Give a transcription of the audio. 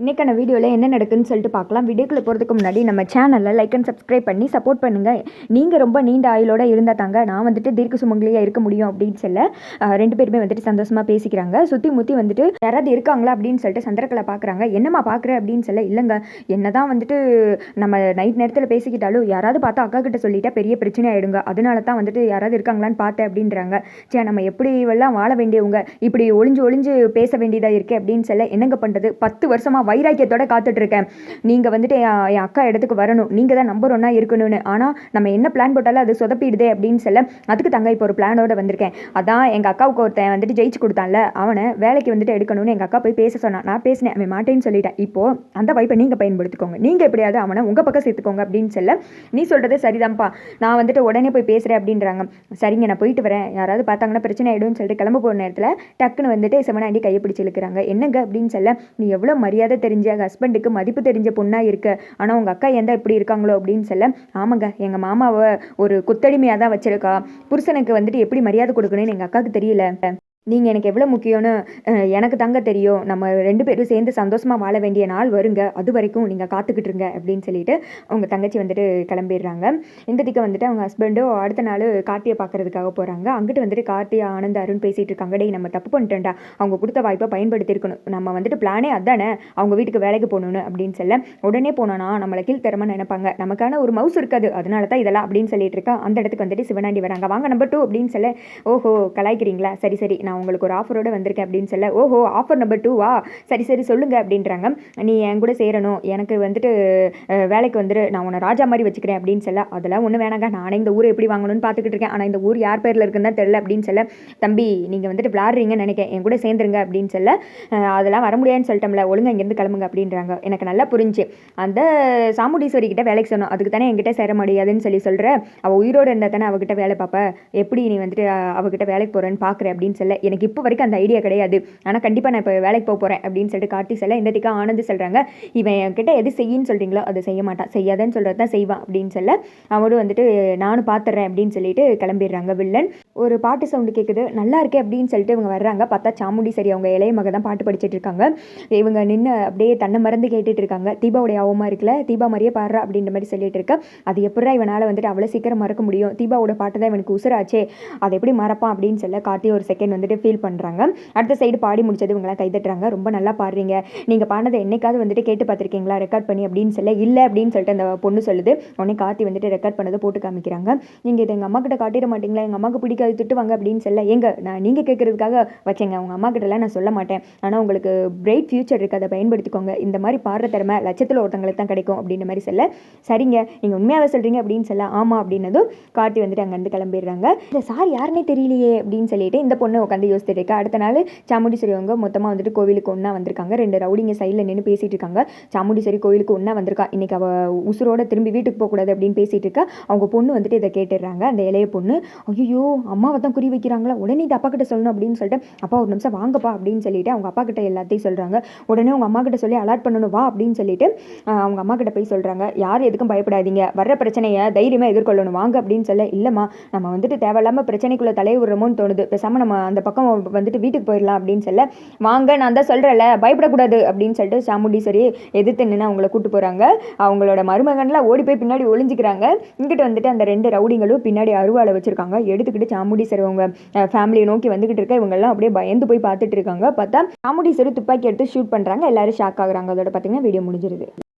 இன்றைக்கான வீடியோவில் என்ன நடக்குதுன்னு சொல்லிட்டு பார்க்கலாம். வீடியோக்குள்ளே போகிறதுக்கு முன்னாடி நம்ம சேனலில் லைக் அண்ட் சப்ஸ்கிரைப் பண்ணி சப்போர்ட் பண்ணுங்கள் நீங்கள் ரொம்ப நீண்ட ஆயுளோட இருந்தால் தாங்க நான் வந்துட்டு தீர்க்க சுமங்கலியாக இருக்க முடியும் அப்படின்னு சொல்ல ரெண்டு பேருமே வந்துட்டு சந்தோஷமாக பேசிக்கிறாங்க. சுற்றி முற்றி வந்துட்டு யாராவது இருக்காங்களா அப்படின்னு சொல்லிட்டு சந்திரக்கலை பார்க்குறாங்க. என்னம்மா பார்க்குற அப்படின்னு சொல்ல இல்லைங்க. என்ன தான் வந்துட்டு நம்ம நைட் நேரத்தில் பேசிக்கிட்டாலும் யாராவது பார்த்தா அக்கா கிட்ட சொல்லிட்டா பெரிய பிரச்சனை ஆகிடுங்க அதனால தான் வந்துட்டு யாராவது இருக்காங்களான்னு பார்த்தேன் அப்படின்றாங்க. சே நம்ம எப்படி எல்லாம் வாழ வேண்டியவங்க? இப்படி ஒளிஞ்சு ஒளிஞ்சு பேச வேண்டியதாக இருக்கே அப்படின்னு சொல்ல என்னங்க பண்ணுறது பத்து வருஷமாக வைராக்கியத்தோட காத்துட்டு இருக்கேன் நீங்கள் வந்துட்டு என் என் அக்கா இடத்துக்கு வரணும். நீங்கள் தான் நம்பர் ஒன்றா இருக்கணும்னு. ஆனால் நம்ம என்ன பிளான் போட்டாலும் அது சொதப்பிடுதே அப்படின்னு சொல்ல அதுக்கு தங்க இப்போ ஒரு பிளானோட வந்திருக்கேன். அதான் எங்கள் அக்காவுக்கு ஒருத்தன் வந்துட்டு ஜெயிச்சு கொடுத்தான்ல அவனை வேலைக்கு வந்துட்டு எடுக்கணும்னு எங்கள் அக்கா போய் பேச சொன்னான். நான் பேசினேன் அவன் மாட்டேன்னு சொல்லிட்டேன். இப்போது அந்த வாய்ப்பை நீங்கள் பயன்படுத்திக்கோங்க. நீங்கள் எப்படியாவது அவனை உங்கள் பக்கம் சேர்த்துக்கோங்க அப்படின்னு சொல்ல நீ சொல்கிறது சரிதான்ப்பா. நான் வந்துட்டு உடனே போய் பேசுகிறேன் அப்படின்றாங்க. சரிங்க நான் போயிட்டு வரேன். யாராவது பார்த்தாங்கன்னா பிரச்சனை ஆகிடும்னு சொல்லிட்டு கிளம்ப போகிற நேரத்தில் டக்குன்னு வந்துட்டு சிவனாண்டி கையை பிடிச்சி இழுக்கிறாங்க. என்னங்க அப்படின்னு சொல்ல நீ எவ்வளோ மரியாதை தெரிஞ்ச ஹஸ்பண்டுக்கு மதிப்பு தெரிஞ்ச பொண்ணாக இருக்க. ஆனால் உங்கள் அக்கா எந்த இப்படி இருக்காங்களோ அப்படின்னு சொல்ல ஆமாங்க எங்கள் மாமாவை ஒரு குத்தடிமையாக தான் வச்சிருக்கா. புருஷனுக்கு வந்துட்டு எப்படி மரியாதை கொடுக்கணும்னு எங்கள் அக்காவுக்கு தெரியல. நீங்கள் எனக்கு எவ்வளோ முக்கியம்னு எனக்கு தாங்க தெரியும். நம்ம ரெண்டு பேரும் சேர்ந்து சந்தோஷமாக வாழ வேண்டிய நாள் வருங்க. அது வரைக்கும் நீங்கள் காத்துக்கிட்டு இருங்க அப்படின்னு சொல்லிட்டு அவங்க தங்கச்சி வந்துட்டு கிளம்பிடுறாங்க. இந்த திக்க வந்துட்டு அவங்க ஹஸ்பண்டும் அடுத்த நாள் கார்த்தியை பார்க்கறதுக்காக போகிறாங்க அங்கிட்டு வந்துட்டு கார்த்தி ஆனந்த் அருண் பேசிகிட்டு இருக்காங்க. டே நம்ம தப்பு பண்ணிட்டேன்டா அவங்க கொடுத்த வாய்ப்பை பயன்படுத்தியிருக்கணும். நம்ம வந்துட்டு பிளானே அதானே? அவங்க வீட்டுக்கு வேலைக்கு போகணுன்னு அப்படின்னு சொல்ல உடனே போனோன்னா நம்மளை கீழ்த்தரமாக நினைப்பாங்க. நமக்கான ஒரு மவுஸ் இருக்காது. அதனால தான் இதெல்லாம் அப்படின்னு சொல்லிட்டு இருக்கா. அந்த இடத்துக்கு வந்துட்டு சிவனாண்டி வராங்க. வாங்க நம்பர் டூ அப்படின்னு சொல்ல ஓஹோ கலாய்க்கிறீங்களா? சரி சரி. நான் உங்களுக்கு ஒரு ஆஃபரோடு வந்திருக்கேன் அப்படின்னு சொல்ல ஓஹோ ஆஃபர் நம்பர் டூ வா? சரி சரி சொல்லுங்க அப்படின்றாங்க. நீ என் கூட சேரணும். எனக்கு வந்துட்டு வேலைக்கு வந்துட்டு நான் உன்னை ராஜா மாதிரி வச்சுக்கிறேன் அப்படின்னு சொல்ல அதெல்லாம் ஒன்றும் வேணாங்க. நானே இந்த ஊரை எப்படி வாங்கணும்னு பார்த்துக்கிட்டு இருக்கேன். ஆனால் இந்த ஊர் யார் பேரில் இருக்குன்னு தான் அப்படின்னு சொல்ல தம்பி நீங்கள் வந்துட்டு விளாடுறீங்கன்னு நினைக்கிறேன். என் கூட சேர்ந்துருங்க அப்படின்னு சொல்ல அதெல்லாம் வர முடியாதுன்னு சொல்லிட்டோம்ல. ஒழுங்கா இங்கேருந்து கிளம்புங்க அப்படின்றாங்க. எனக்கு நல்லா புரிஞ்சு. அந்த சாமுண்டீஸ்வரி கிட்ட வேலைக்கு சொன்னோம் அதுக்கு தானே என்கிட்ட சேர முடியாதுன்னு சொல்லி சொல்கிற அவள் உயிரோடு இருந்தால் தானே அவகிட்ட வேலை பார்ப்ப. எப்படி நீ வந்துட்டு அவகிட்ட வேலைக்கு போகிறேன்னு பார்க்குற அப்படின்னு சொல்ல எனக்கு இப்போ வரைக்கும் அந்த ஐடியா கிடையாது. ஆனால் கண்டிப்பாக நான் இப்போ வேலைக்கு போக போகிறேன் அப்படின்னு சொல்லிட்டு காட்டி சொல்ல இந்த திக்கா ஆனந்து சொல்கிறாங்க இவன் என்கிட்ட எது செய்யின்னு சொல்கிறீங்களோ அதை செய்ய மாட்டான். செய்யாதன்னு சொல்கிறது தான் செய்வான் அப்படின்னு சொல்ல அவரும் வந்துட்டு நானும் பார்த்துட்றேன் அப்படின்னு சொல்லிட்டு கிளம்பிடுறாங்க வில்லன். ஒரு பாட்டு சவுண்டு கேட்குது நல்லா இருக்கே அப்படின்னு சொல்லிட்டு இவங்க வர்றாங்க. பார்த்தா சாமுண்டி சரி அவங்க இளைய மக தான் பாட்டு படிச்சுட்டு இருக்காங்க. இவங்க நின்று அப்படியே தன்னை மறந்து கேட்டுட்டு இருக்காங்க. தீபாவுடைய ஆவமாக இருக்குல்ல தீபா மாதிரியே பாடுறா அப்படின்ற மாதிரி சொல்லிட்டு இருக்க. அது எப்படா இவனால் வந்துட்டு அவ்வளோ சீக்கிரம் மறக்க முடியும்? தீபாவோட பாட்டு தான் இவனுக்கு உசுராச்சே அதை எப்படி மறப்பான் அப்படின்னு சொல்ல கார்த்தி ஒரு செகண்ட் வந்துட்டு ஃபீல் பண்ணுறாங்க அடுத்த சைடு பாடி முடிச்சது இவங்களாம் கைதட்டுறாங்க. ரொம்ப நல்லா பாடுறீங்க. நீங்கள் பாடினதை என்னைக்காவது வந்துட்டு கேட்டு பார்த்துருக்கீங்களா? ரெக்கார்ட் பண்ணி அப்படின்னு சொல்ல இல்லை அப்படின்னு சொல்லிட்டு அந்த பொண்ணு சொல்லுது. உடனே கார்த்தி வந்துட்டு ரெக்கார்ட் பண்ணதை போட்டு காமிக்கிறாங்க. நீங்கள் இதை எங்கள் அம்மா கிட்ட காட்டிட மாட்டீங்களா? எங்கள் அம்மாவுக்கு பிடிக்காது திட்டுவாங்க அப்படின்னு சொல்ல எங்க நான் நீங்கள் கேட்குறதுக்காக வச்சேங்க. உங்கள் அம்மா கிட்டலாம் நான் சொல்ல மாட்டேன். ஆனால் உங்களுக்கு பிரைட் ஃபியூச்சர் இருக்குது அதை பயன்படுத்திக்கோங்க. இந்த மாதிரி பாடுற திறமை லட்சத்தில் ஒருத்தங்களுக்கு தான் கிடைக்கும் அப்படின்ற மாதிரி சொல்ல. சரிங்க நீங்கள் உண்மையாகவே சொல்கிறீங்க அப்படின்னு சொல்ல ஆமாம் அப்படின்னதும் கார்த்தி வந்துட்டு அங்கேருந்து கிளம்பிடுறாங்க. இந்த சார் யாருன்னே தெரியலையே அப்படின்னு சொல்லிட்டு இந்த பொண்ணு உட்காந்து யோசிச்சுட்டு அடுத்த நாள் சாமுண்டீஸ்வரி அவங்க மொத்தமாக வந்துட்டு கோவிலுக்கு ஒன்றா வந்திருக்காங்க. ரெண்டு ரவுடிங்க சைடில் நின்று பேசிகிட்டு இருக்காங்க. சாமுண்டீஸ்வரி கோவிலுக்கு ஒன்றா வந்திருக்கா. இன்னைக்கு அவ உசுரோட திரும்பி வீட்டுக்கு போகக்கூடாது அப்படின்னு பேசிகிட்டு இருக்கா. அவங்க பொண்ணு வந்துட்டு இதை கேட்டுடுறாங்க. அந்த இளைய பொண்ணு ஐயோ அம்மாவை தான் குறி வைக்கிறாங்களா? உடனே இது அப்பா கிட்ட சொல்லணும் அப்படின்னு சொல்லிட்டு அப்பா ஒரு நிமிஷம் வாங்கப்பா அப்படின்னு சொல்லிட்டு அவங்க அப்பா கிட்ட எல்லாத்தையும் சொல்கிறாங்க உடனே அவங்க அம்மா கிட்ட சொல்லி அலர்ட் பண்ணணும் வா அப்படின்னு சொல்லிட்டு அவங்க அம்மா கிட்ட போய் சொல்கிறாங்க யார் எதுக்கும் பயப்படாதீங்க. வர்ற பிரச்சனையை தைரியமாக எதிர்கொள்ளணும். வாங்க அப்படின்னு சொல்ல இல்லைம்மா நம்ம வந்துட்டு தேவையில்லாமல் பிரச்சனைக்குள்ளே தலைய விடுறோமோன்னு தோணுது. பேசாமல் நம்ம அந்த பக்கம் வந்துட்டு வீட்டுக்கு போயிடலாம் அப்படின்னு சொல்ல வாங்க நான் தான் சொல்கிறேன்ல பயப்படக்கூடாது அப்படின்னு சொல்லிட்டு சாமுண்டீஸ்வரி எதிர்த்து நின்று அவங்கள கூட்டு போகிறாங்க அவங்களோட மருமகன்லாம் ஓடி போய் பின்னாடி ஒளிஞ்சிக்கிறாங்க. இங்கிட்டு வந்துட்டு அந்த ரெண்டு ரவுடிங்களும் பின்னாடி அருவாளை வச்சிருக்காங்க. எடுத்துக்கிட்டு சாமுண்டீஸ்வரி அவங்க ஃபேமிலியை நோக்கி வந்துகிட்டு இருக்க இவங்கெல்லாம் அப்படியே பயந்து போய் பார்த்துட்டு இருக்காங்க. பார்த்தா சாமுண்டீஸ்வரி துப்பாக்கி எடுத்து ஷூட் பண்ணுறாங்க எல்லாரும் ஷாக் ஆகுறாங்க. அதோட பார்த்தீங்கன்னா வீடியோ முடிஞ்சிருது.